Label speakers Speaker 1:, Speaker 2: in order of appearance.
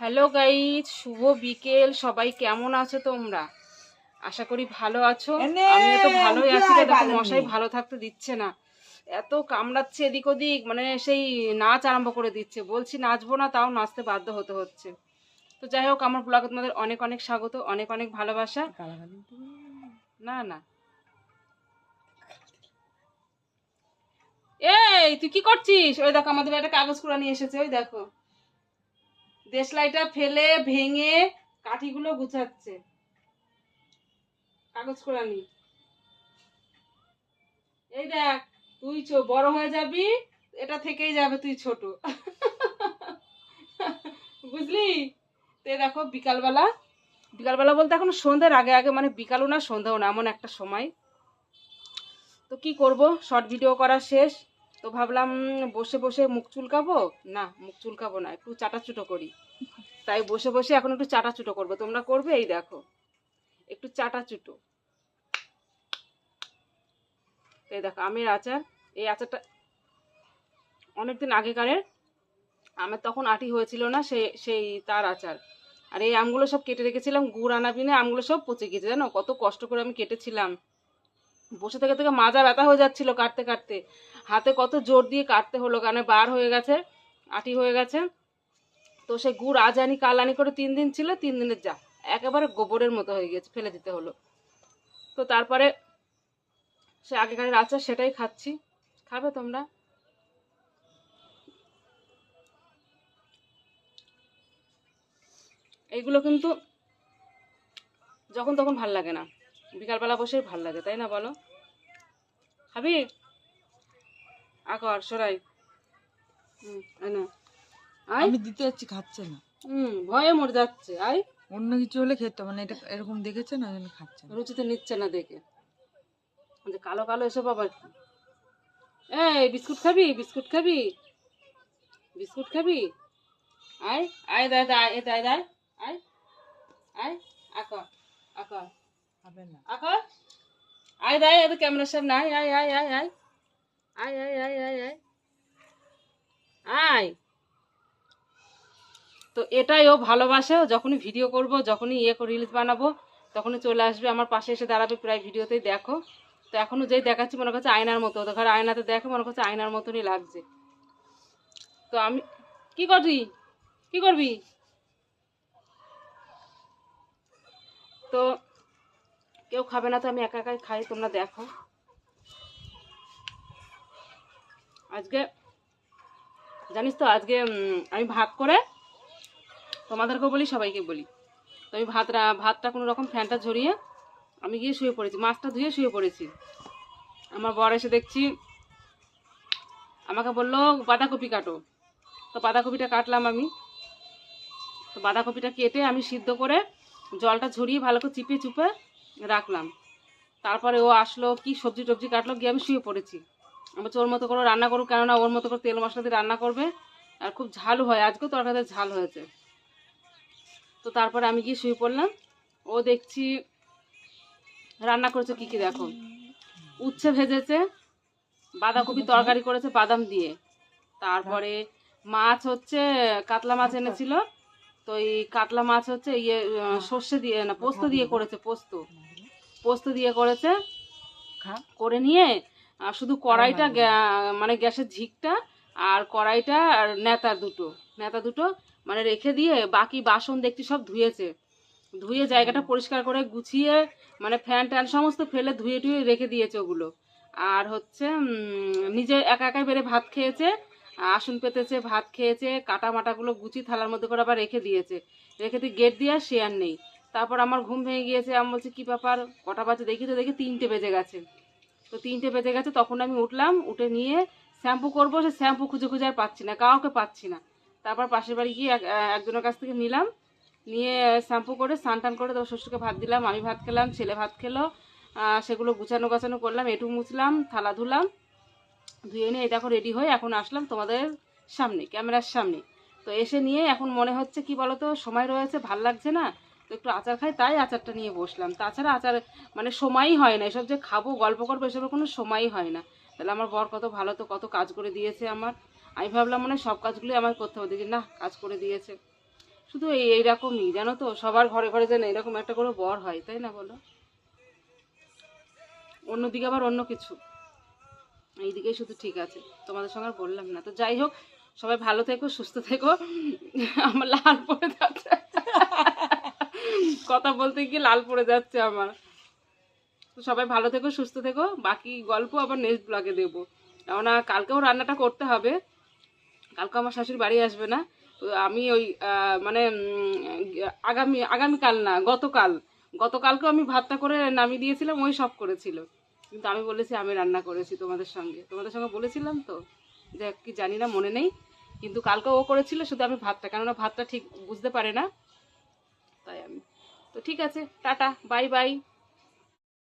Speaker 1: Hello guys শুভ বিকেল। সবাই কেমন আছো তোমরা? আশা করি ভালো আছো। আমিও তো ভালোই আছি। দেখো মশাই ভালো থাকতে দিচ্ছে না। এত কামড়াচ্ছে এদিক ওদিক মানে সেই নাচ আরম্ভ করে দিচ্ছে। বলছি নাচবো না তাও নাচতে বাধ্য হতে হচ্ছে। তো যাই হোক আমার ব্লগে তোমাদের অনেক অনেক স্বাগত অনেক অনেক ভালোবাসা। না না। এই তুই কি করছিস? ওই দেখো আমাদের একটা কাগজ কুড়া নিয়ে এসেছে ওই দেখো। দেশলাইটা ফেলে, ভেঙে কাঠিগুলো গুছাচ্ছে। কাগজ কুড়ানি এই দেখ, তুই বড় হয়ে যাবি, এটা থেকেই যাবে তুই ছোট। বুঝলি? তো দেখো, বিকালবেলা বিকালবেলা বলতে এখন সন্ধ্যের আগে আগে মানে বিকালও না, সন্ধ্যাও না, এমন একটা সময়। তো কি করব? শর্ট ভিডিও করা শেষ। তো ভাবলাম বসে বসে মুখ চুলকাবো? না, মুখ চুলকাবো না, একটু চাটাচুটো করি। তাই বসে বসে এখন একটু চাটাচুটো করব। তোমরা করবে? এই দেখো। একটু চাটাচুটো। এই দেখো, আমের আচার। এই আচারটা অনেকদিন আগেকারের। আমার তখন আটি হয়েছিল না, সে, সেই, তার আচার। আর এই আমগুলো সব কেটে রেখেছিলাম, গুড় আনা পিনে আমগুলো সব পচে গেছে জানো? কত কষ্ট করে আমি কেটেছিলাম। বসে থেকে থেকে মাজা ব্যথা হয়ে যাচ্ছিল কাটতে কাটতে। হাতে কত জোর দিয়ে কাটতে হলো কারণ বার হয়ে গেছে, আটি হয়ে গেছে। তো সে গুড় আজ আনি, কাল আনি করে তিন দিন ছিল, তিন দিনের যা, একেবারে গোবরের মতো হয়ে গেছে ফেলে দিতে হলো। তো তারপরে সে আগেকারের আচার সেটাই খাচ্ছি। খাবে তোমরা? এইগুলো কিন্তু যখন তখন ভালো লাগে না। বিকালবেলা বসেই ভালো লাগে তাই না বলো? খাবি আকর সরাই।
Speaker 2: আমি দিতে যাচ্ছি খাচ্ছে না।
Speaker 1: হুম ভয়ে মরে যাচ্ছে। আয়।
Speaker 2: অন্য কিছু হলে খেতে মানে এটা এরকম দেখেছে না জন্য খাচ্ছে
Speaker 1: রুচিতে নিচ্ছে না দেখে। কালো কালো এসব আবার কি? এই বিস্কুট খাবি? বিস্কুট খাবি? বিস্কুট খাবি? আয় আয় দায় দায় এ দায় দায় আয় আয় আকর আকর আয় দায় এত ক্যামেরার সামনে আয় আয় আয় আয় আয়। আয় আয় আয় আয় আয়। আয়। তো এটাই ও ভালোবাসে যখনই ভিডিও করব, যখনই ইয়ে করে রিলস বানাবো, তখনই চলে আসবে, আমার পাশে এসে দাঁড়াবে প্রায় ভিডিওতেই, দেখো। তো এখনও যেই দেখাচ্ছি, মনে করছে আয়নার মতো তো আয়নাতে দেখে, মনে করছে আয়নার মতনই লাগছে। তো আমি, কি করবি? কি করবি? তো কেউ খাবে না তো আমি একা একাই খাই, তোমরা দেখো। আজকে, জানিস তো আজকে আমি ভাত করে তোমাদেরকেও বলি, সবাইকে বলি। তো আমি ভাত ভাতটা কোনো রকম ফ্যানটা ঝরিয়ে আমি গিয়ে শুয়ে পড়েছি, মাছটা ধুয়ে শুয়ে পড়েছি। আমার বর এসে দেখছি, আমাকে বলল, বাঁধাকপি কাটো। তো বাঁধাকপিটা কাটলাম আমি। তো বাঁধাকপিটা কেটে আমি সিদ্ধ করে জলটা ঝরিয়ে ভালো করে চিপে চুপে রাখলাম। তারপরে ও আসলো, কি সবজি টবজি কাটলো, গিয়ে আমি শুয়ে পড়েছি। আমি ওর মতো করে রান্না করুক, কেননা ওর মতো করে তেল মশলা দিয়ে রান্না করবে আর খুব ঝাল হয়, আজকেও তরকারিতে ঝাল হয়েছে। তো তারপরে আমি গিয়ে শুয়ে পড়লাম। ও দেখছি রান্না করেছে, কি কি দেখো? উচ্ছে ভেজেছে, বাঁধাকপি তরকারি করেছে, বাদাম দিয়ে। তারপরে মাছ হচ্ছে, কাতলা মাছ এনেছিল। তো এই কাতলা মাছ হচ্ছে ইয়ে সর্ষে দিয়ে, না, পোস্ত দিয়ে করেছে, পোস্ত। পোস্ত দিয়ে করেছে। করে নিয়ে আর শুধু কড়াইটা মানে গ্যাসের ঝিকটা আর কড়াইটা আর নেতা দুটো নেতা দুটো মানে রেখে দিয়ে বাকি বাসন দেখছি সব ধুয়েছে। ধুয়ে জায়গাটা পরিষ্কার করে গুছিয়ে মানে ফ্যান ট্যান সমস্ত ফেলে ধুয়ে টুয়ে রেখে দিয়েছে ওগুলো। আর হচ্ছে নিজে একা একাই বেড়ে ভাত খেয়েছে আসন পেতেছে ভাত খেয়েছে কাটা মাটাগুলো গুছিয়ে থালার মধ্যে করে আবার রেখে দিয়েছে। রেখে দিয়ে গেট দিয়ে আর নেই। তারপর আমার ঘুম ভেঙে গিয়েছে, আমি বলছি, কী ব্যাপার? কটা বাজে? দেখি তো, দেখি তিনটে বেজে গেছে। তো তিনটে বেজে গেছে, তখন আমি উঠলাম, উঠে নিয়ে শ্যাম্পু করব, সে শ্যাম্পু খুঁজে খুঁজে আর পাচ্ছি না, কাউকে পাচ্ছি না। তারপর পাশের বাড়ি গিয়ে এক- একজনের কাছ থেকে নিলাম, নিয়ে শ্যাম্পু করে, স্নান টান করে তারপর শ্বশুরকে ভাত দিলাম, আমি ভাত খেলাম, ছেলে ভাত খেলো সেগুলো গুছানো গাছানো করলাম, এটু মুছলাম, থালা ধুলাম, ধুয়ে নিয়ে এই দেখো রেডি হয়ে এখন আসলাম তোমাদের সামনে, ক্যামেরার সামনে। তো এসে নিয়ে এখন মনে হচ্ছে, কি বলতো, সময় রয়েছে, ভালো লাগছে না? তো একটু আচার খাই, তাই আচারটা নিয়ে বসলাম। তাছাড়া আচার মানে সময়ই হয় না, এসব যে খাব, গল্প করব, এসবের কোনো সময়ই হয় না। তাহলে আমার বর কত ভালো তো, কত কাজ করে দিয়েছে আমার। আমি ভাবলাম মানে সব কাজগুলোই আমার করতে হবে। দেখি না, কাজ করে দিয়েছে। শুধু এই, এইরকমই, জানো তো, সবার ঘরে ঘরে যেন এরকম একটা করে বর হয়, তাই না বলো? অন্যদিকে আবার অন্য কিছু। এইদিকেই শুধু ঠিক আছে, তোমাদের সঙ্গে আর বললাম না। তো যাই হোক, সবাই ভালো থেকো, সুস্থ থেকো। আমার লাল পড়ে যাচ্ছে কথা বলতে গিয়ে লাল পড়ে যাচ্ছে আমার। তো সবাই ভালো থেকো, সুস্থ থেকো। বাকি গল্প আবার নেক্সট ব্লগে দেবো। কেননা কালকেও রান্নাটা করতে হবে। কালকে আমার শাশুড়ি বাড়ি আসবে না। তো আমি ওই মানে আগামী, আগামীকাল না, গতকাল। গতকালকেও আমি ভাতটা করে নামিয়ে দিয়েছিলাম, ওই সব করেছিল। কিন্তু আমি বলেছি, আমি রান্না করেছি তোমাদের সঙ্গে। তোমাদের সঙ্গে বলেছিলাম তো যে কি জানি না, মনে নেই। কিন্তু কালকে ও করেছিল, শুধু আমি ভাতটা। কেননা ভাতটা ঠিক বুঝতে পারে না। তাই আমি। তো ঠিক আছে টাটা বাই বাই